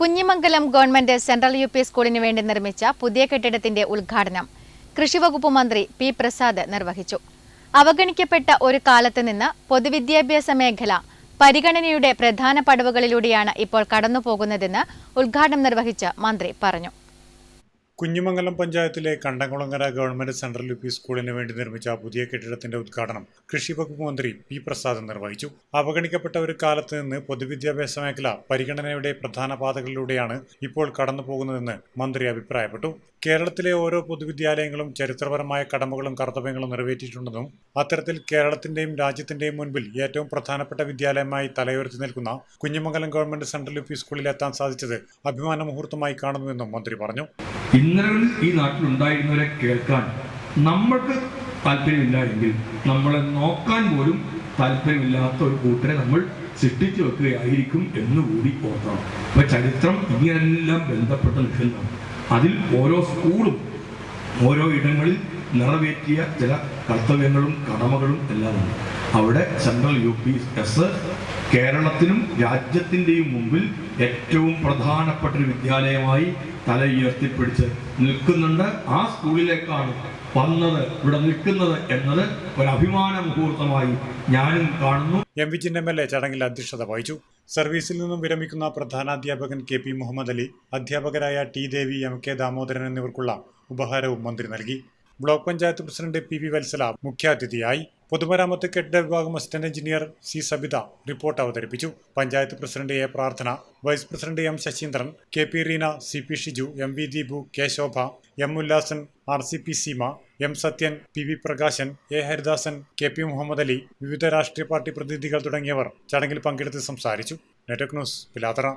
Kunhimangalam government central U P സ്കൂളിന് വേണ്ടി നിർമ്മിച്ച പുതിയ കെട്ടിടത്തിന്റെ ഉദ്ഘാടനം കൃഷിവകുപ്പ് മന്ത്രി പി പ്രസാദ് നിർവഹിച്ചു. അവഗണിക്കപ്പെട്ട ഒരു കാലത്ത് നിന്ന് പൊതുവിദ്യാഭ്യാസ മേഖല പരിഗണനയുടെ പ്രധാന പടവുകളിലൂടെയാണ് ഇപ്പോൾ കടന്നുപോകുന്നതെന്ന് ഉദ്ഘാടനം നിർവഹിച്ച മന്ത്രി പറഞ്ഞു. കുഞ്ഞിമംഗലം പഞ്ചായത്തിലെ Kandamkulangara government central U P സ്കൂളിന് വേണ്ടി നിർമ്മിച്ച പുതിയ കെട്ടിടത്തിന്റെ ഉദ്ഘാടനം കൃഷി വകുപ്പ് മന്ത്രി പി പ്രസാദ് നിർവഹിച്ചു. അവഗണിക്കപ്പെട്ട ഒരു കാലത്ത് നിന്ന് പൊതുവിദ്യാഭ്യാസ മേഖല പരിഗണനയുടെ പ്രധാന പാതകളിലൂടെയാണ് ഇപ്പോൾ കടന്നു പോകുന്നതെന്ന് മന്ത്രി അഭിപ്രായപ്പെട്ടു. കേരളത്തിലെ ഓരോ പൊതുവിദ്യാലയങ്ങളും ചരിത്രപരമായ കടമകളും കർത്തവ്യങ്ങളും നിറവേറ്റിയിട്ടുണ്ടെന്നും അത്തരത്തിൽ കേരളത്തിന്റെയും രാജ്യത്തിന്റെയും മുൻപിൽ ഏറ്റവും പ്രധാനപ്പെട്ട വിദ്യാലയമായി തലയുയർത്തി നിൽക്കുന്ന Kunhimangalam government central U P സ്കൂളിൽ എത്താൻ സാധിച്ചത് അഭിമാന മുഹൂർത്തമായി കാണുന്നുവെന്നും മന്ത്രി പറഞ്ഞു. ഇന്നലകളിൽ ഈ നാട്ടിലുണ്ടായിരുന്നവരെ കേൾക്കാൻ നമ്മൾക്ക് താല്പര്യമില്ല എങ്കിൽ നമ്മളെ നോക്കാൻ പോലും താല്പര്യമില്ലാത്ത ഒരു കൂട്ടരെ നമ്മൾ സൃഷ്ടിച്ചു വെക്കുകയായിരിക്കും എന്നുകൂടി ഓർക്കണം. അപ്പൊ ചരിത്രം ഇങ്ങനെല്ലാം ബന്ധപ്പെട്ട് നിൽക്കുന്നതാണ് അതിൽ ഓരോ സ്കൂളും ഓരോ ഇടങ്ങളിൽ നിറവേറ്റിയ ചില കർത്തവ്യങ്ങളും കടമകളും എല്ലാം ഉണ്ട് അവിടെ സെൻട്രൽ യു പി എസ് കേരളത്തിനും രാജ്യത്തിന്റെയും മുമ്പിൽ ഏറ്റവും പ്രധാനപ്പെട്ട ഒരു വിദ്യാലയമായി തല ഉയർത്തിപ്പിടിച്ച് നിൽക്കുന്നുണ്ട്. ആ സ്കൂളിലേക്കാണ് വന്നത് ഇവിടെ നിൽക്കുന്നത് എന്നത് ഒരു അഭിമാന മുഹൂർത്തമായി ഞാനും കാണുന്നു. M V Chinna M L A ചടങ്ങിൽ അധ്യക്ഷത വഹിച്ചു. സർവീസിൽ നിന്നും വിരമിക്കുന്ന പ്രധാനാധ്യാപകൻ കെ പി മുഹമ്മദ് അലി അധ്യാപകരായ T Devi M K Damodaran എന്നിവർക്കുള്ള ഉപഹാരവും മന്ത്രി നൽകി. Block panchayat president P V Vatsala മുഖ്യാതിഥിയായി. പൊതുമരാമത്ത് കെട്ടിട വിഭാഗം assistant engineer C Sabitha report അവതരിപ്പിച്ചു. Panchayat president A Prarthana vice president M Sasheendran K P Reena C P Shiju M V Deepu K Shobha M Ullasan R C P Seema M Sathyan P V Prakashan A Haridasan K P Muhammad Ali വിവിധ രാഷ്ട്രീയ party പ്രതിനിധികൾ തുടങ്ങിയവർ ചടങ്ങിൽ പങ്കെടുത്ത് സംസാരിച്ചു. Network news Pilathara.